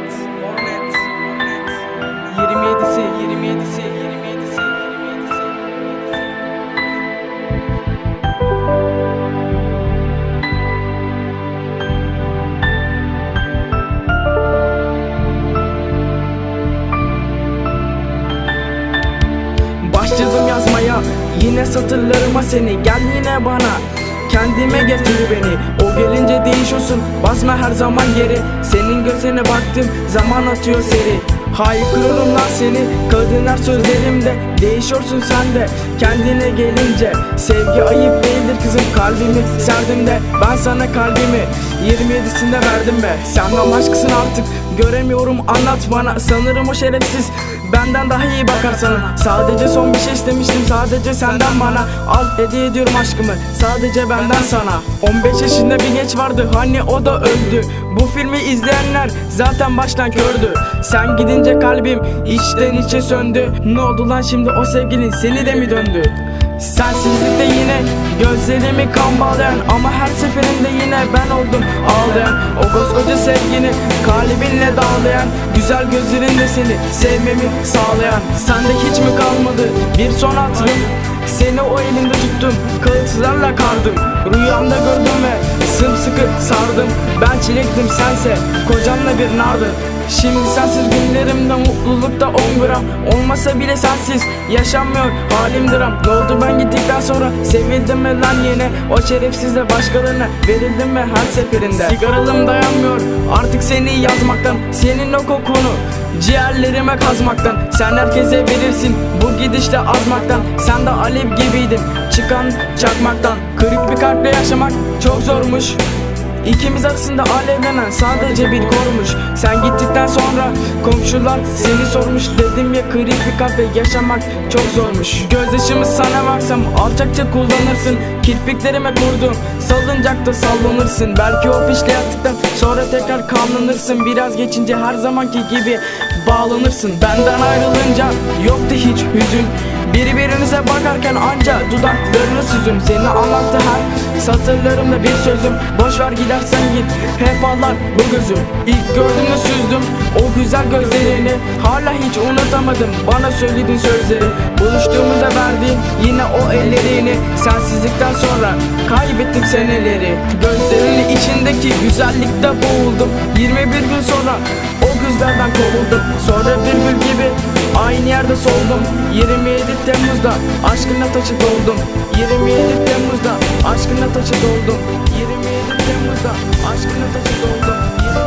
Hornet 27'si 27'si 27'si 27'si Başladım yazmaya yine satırlarıma seni. Gel yine bana kendime getir beni. O gelince değişiyorsun. Basma her zaman geri Senin gözüne baktım. Zaman atıyor seri Haykırırım lan seni. Kadınlar sözlerimde. Değişiyorsun sen de. Kendine gelince. Sevgi ayıp değildir kızım. Kalbimi serdim de. Ben sana kalbimi 27'sinde verdim be. Sen bambaşkasın artık göremiyorum anlat bana. Sanırım o şerefsiz. Benden daha iyi bakar sana Sadece son bir şey istemiştim. Sadece senden bana. Al hediye ediyorum aşkımı. Sadece benden sana. 15 yaşında bir genç vardı. Hani o da öldü. Bu filmi izleyenler zaten baştan kördü. Sen gidince kalbim içten içe söndü. Ne oldu lan şimdi o sevgilin? Seni de mi döndü Sensizlikte yine gözlerimi kan bağlayan Ama her seferinde yine ben oldum ağlayan. O koskoca sevgini kalbinle dağlayan Güzel gözlerinde seni sevmemi sağlayan. Sende hiç mi kalmadı bir son hatırım? Seni o elimde tuttum kağıtlarla kardım. Rüyamda gördüm ve sımsıkı sardım Ben çilektim sense kocanla bir nardın Şimdi sensiz günlerimde mutlulukta 10 gram. Olmasa bile sensiz yaşanmıyor halim dram. Ne oldu ben gittikten sonra sevildim mi lan yine? O şerefsizle başkalarına verildim mi her seferinde? Sigaralım dayanmıyor artık seni yazmaktan Senin o kokunu ciğerlerime kazmaktan. Sen herkese verirsin gidişle azmaktan. Sen de alev gibiydin. Çıkan çakmaktan. Kırık bir kalple yaşamak çok zormuş İkimiz arasında alevlenen sadece bir kormuş Sen gittikten sonra komşular seni sormuş. Dedim ya kırık bir kalple yaşamak çok zormuş. Gözyaşımı sana baksam alçakça kullanırsın. Kirpiklerime kurdum salıncakta sallanırsın. Belki o pişle yattıktan sonra tekrar kanlanırsın. Biraz geçince her zamanki gibi bağlanırsın. Benden ayrılınca yoktu hiç hüzün Birbirinize bakarken anca dudaklarını süzün Seni anlattı her satırlarımda bir sözüm. Boş ver gidersen git hep ağlar bu gözüm İlk gördüğümde süzdüm o güzel gözlerini. Hala hiç unutamadım bana söylediğin sözleri. Buluştuğumuzda verdiğin yine o ellerini. Sensizlikten sonra kaybettim seneleri. Gözlerinin içindeki güzellikte boğuldum. 21 gün sonra o gözlerden kovuldum. Sonra bir gibi aynı yerde soldum. 27 Temmuz'da aşkına taşı doldum 27 Temmuz'da aşkına taşı doldum 27 Temmuz'da aşkına taşı doldum